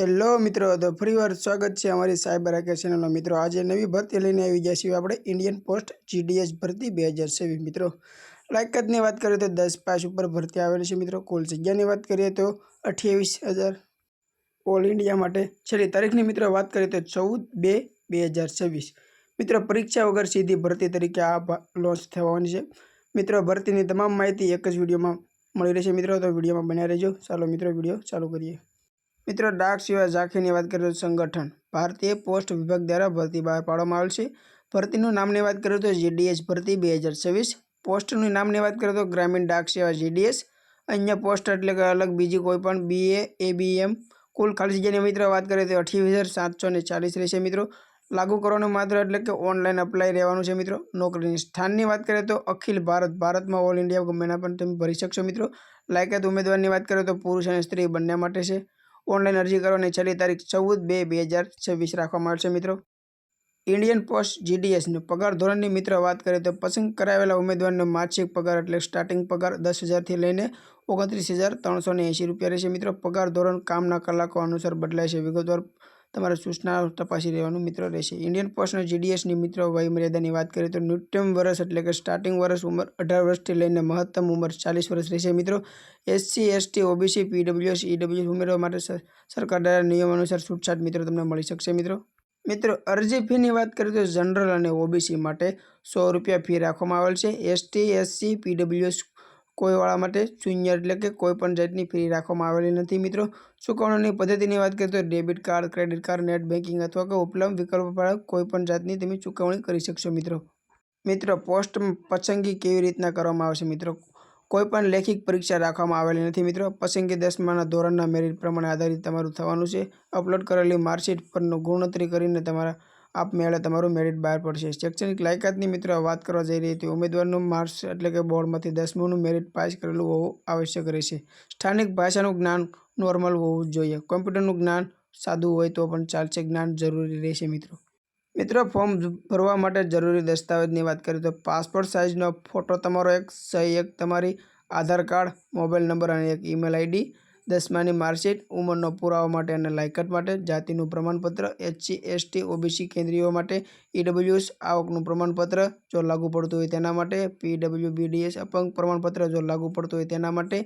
Hello મિત્રો, તો ફરીવાર સ્વાગત છે અમારી સાયબર હાકેર ચેનલનો. મિત્રો, આજે નવી ભરતી લઈને આવી ગયા છીએ આપણે ઇન્ડિયન પોસ્ટ જીડીએસ ભરતી બે હજાર છવ્વીસ. મિત્રો, લાયકાતની વાત કરીએ તો દસ પાસ ઉપર ભરતી આવેલી છે. મિત્રો, કુલ જગ્યાની વાત કરીએ તો અઠ્યાવીસ હજાર ઓલ ઇન્ડિયા માટે. છેલ્લી તારીખની મિત્રો વાત કરીએ તો ચૌદ બે બે હજાર છવ્વીસ. મિત્રો, પરીક્ષા વગર સીધી ભરતી તરીકે આ લોન્ચ થવાની છે. મિત્રો, ભરતીની તમામ માહિતી એક જ વિડીયોમાં મળી રહેશે. મિત્રો, તો વિડીયોમાં બન્યા રહેજો. ચાલો મિત્રો, વીડિયો ચાલુ કરીએ. મિત્રો, ડાક સેવા ઝાંખીની વાત કરીએ તો સંગઠન. ભારતીય પોસ્ટ વિભાગ દ્વારા ભરતી બહાર પાડવામાં આવેલ છે. ભરતીનું નામની વાત કરીએ તો જીડીએસ ભરતી બે હજાર છવ્વીસ. પોસ્ટનું નામની વાત કરીએ તો ગ્રામીણ ડાક સેવા જીડીએસ અન્ય પોસ્ટ એટલે કે અલગ બીજી કોઈ પણ બીએ એબીએમ કુલ ખાલી જગ્યાની મિત્રો વાત કરીએ તો અઠ્યાવીસ હજાર સાતસો ને ચાલીસ રહેશે મિત્રો. લાગુ કરવાનું માત્ર એટલે કે ઓનલાઈન અપ્લાય રહેવાનું છે મિત્રો. નોકરીની સ્થાનની વાત કરીએ તો અખિલ ભારત, ભારતમાં ઓલ ઇન્ડિયા ગમેના પણ તમે ભરી શકશો મિત્રો. લાયકાત ઉમેદવારની વાત કરીએ તો પુરુષ અને સ્ત્રી બંને માટે છે. ઓનલાઈન અરજી કરવાની છેલ્લી તારીખ ચૌદ બે બે હજાર છવ્વીસ રાખવામાં આવશે, મિત્રો. ઇન્ડિયન પોસ્ટ જીડીએસનું પગાર ધોરણની મિત્રો વાત કરીએ તો પસંદ કરાવેલા ઉમેદવારનો માસિક પગાર એટલે સ્ટાર્ટિંગ પગાર દસ હજારથી લઈને ઓગણત્રીસ હજાર ત્રણસો એંશી રૂપિયા રહેશે. મિત્રો, પગાર ધોરણ કામના કલાકો અનુસાર બદલાય છે. વિગતવાર તમારે સૂચના તપાસી રહેવાનું મિત્ર રહેશે. ઇન્ડિયન પોસ્ટના જીડીએસની મિત્રો વયમર્યાદાની વાત કરીએ તો ન્યૂનતમ વર્ષ એટલે કે સ્ટાર્ટિંગ વર્ષ ઉંમર અઢાર વર્ષથી લઈને મહત્તમ ઉંમર ચાલીસ વર્ષ રહેશે. મિત્રો, SC, ST, OBC PWS EWS ઉમેરવા માટે સરકાર દ્વારા નિયમ અનુસાર છૂટછાટ મિત્રો તમને મળી શકશે. મિત્રો મિત્રો, અરજી ફીની વાત કરીએ તો જનરલ અને ઓબીસી માટે સો રૂપિયા ફી રાખવામાં આવેલ છે. એસટી, એસસી પીડબ્લ્યુએસ કોઈવાળા માટે શૂન્ય એટલે કે કોઈ પણ જાતની ફી રાખવામાં આવેલી નથી. મિત્રો ચૂકવણીની પદ્ધતિની વાત કરીએ તો debit card credit card net banking અથવા કે ઉપલબ્ધ વિકલ્પો કોઈ પણ જાતની તમે ચૂકવણી કરી શકશો, મિત્રો. મિત્રો પોસ્ટ પસંદગી કેવી રીતના કરવામાં આવશે, મિત્રો? કોઈ પણ લેખિત પરીક્ષા રાખવામાં આવેલી નથી, મિત્રો. પસંદગી દસમાના ધોરણના મેરિટ પ્રમાણે આધારિત તમારું થવાનું છે. અપલોડ કરેલી માર્કશીટ પરનું ગુણતરી કરીને તમારા આપમેળે તમારું મેરિટ બહાર પડશે. શૈક્ષણિક લાયકાતની મિત્રો વાત કરવા જઈ રહી હતી. ઉમેદવારનું માર્ક્સ એટલે કે બોર્ડમાંથી દસમાનું મેરિટ પાસ કરેલું હોવું આવશ્યક રહેશે. સ્થાનિક ભાષાનું જ્ઞાન નોર્મલ હોવું જોઈએ. કોમ્પ્યુટરનું જ્ઞાન સાદું હોય તો પણ ચાલશે. જ્ઞાન જરૂરી રહેશે મિત્રો. મિત્રો ફોર્મ ભરવા માટે જરૂરી દસ્તાવેજની વાત કરીએ તો પાસપોર્ટ સાઇઝનો ફોટો તમારો એક, સહી એક, તમારી આધાર કાર્ડ મોબાઈલ નંબર અને એક ઈમેલ આઈડી દસમાની માર્કશીટ ઉંમરનો પુરાવા માટે અને લાયકાત માટે, જાતિનું પ્રમાણપત્ર, એચસી, એસટી, ઓબીસી કેન્દ્રીયો માટે, ઈડબ્લ્યુએસ આવકનું પ્રમાણપત્ર જો લાગુ પડતું હોય તેના માટે પીડબ્લ્યુ બીડીએસ અપંગ પ્રમાણપત્ર જો લાગુ પડતું હોય તેના માટે,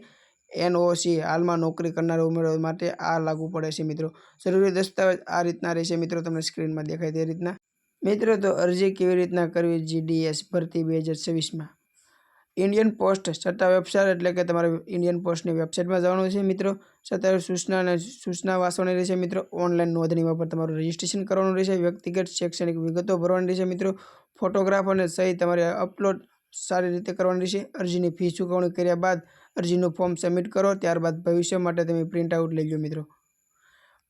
એનઓસી હાલમાં નોકરી કરનાર ઉમેદવાર માટે આ લાગુ પડે છે મિત્રો. જરૂરી દસ્તાવેજ આ રીતના રહેશે મિત્રો, તમને સ્ક્રીનમાં દેખાય તે રીતના. મિત્રો, તો અરજી કેવી રીતના કરવી? જીડીએસ ભરતી બે હજાર છવ્વીસમાં. ઇન્ડિયન પોસ્ટ સત્તા વેબસાઇટ એટલે કે તમારે ઇન્ડિયન પોસ્ટની વેબસાઇટમાં જવાનું છે મિત્રો. સત્તાવાર સૂચના અને સૂચના વાંચવાની રહેશે મિત્રો. ઓનલાઈન નોંધણીમાં પણ તમારું રજિસ્ટ્રેશન કરવાનું રહેશે. વ્યક્તિગત શૈક્ષણિક વિગતો ભરવાની રહેશે મિત્રો. ફોટોગ્રાફ અને સહી તમારે અપલોડ સારી રીતે કરવાની રહેશે. અરજીની ફી ચૂકવણી કર્યા બાદ અરજીનું ફોર્મ સબમિટ કરો. ત્યારબાદ ભવિષ્ય માટે તમે પ્રિન્ટ આઉટ લઈ લો મિત્રો.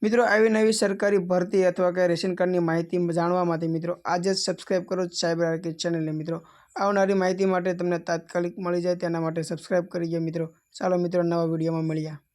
મિત્રો, આવી નવી સરકારી ભરતી અથવા કે રેશન કાર્ડની માહિતી જાણવા માટે મિત્રો, આજે જ સબસ્ક્રાઈબ કરો સાયબર આર્કેટ ચેનલને મિત્રો. આવનારી માહિતી માટે તમને તાત્કાલિક મળી જાય તેના માટે સબસ્ક્રાઈબ કરી દો મિત્રો. ચાલો મિત્રો, નવા વિડીયોમાં મળ્યા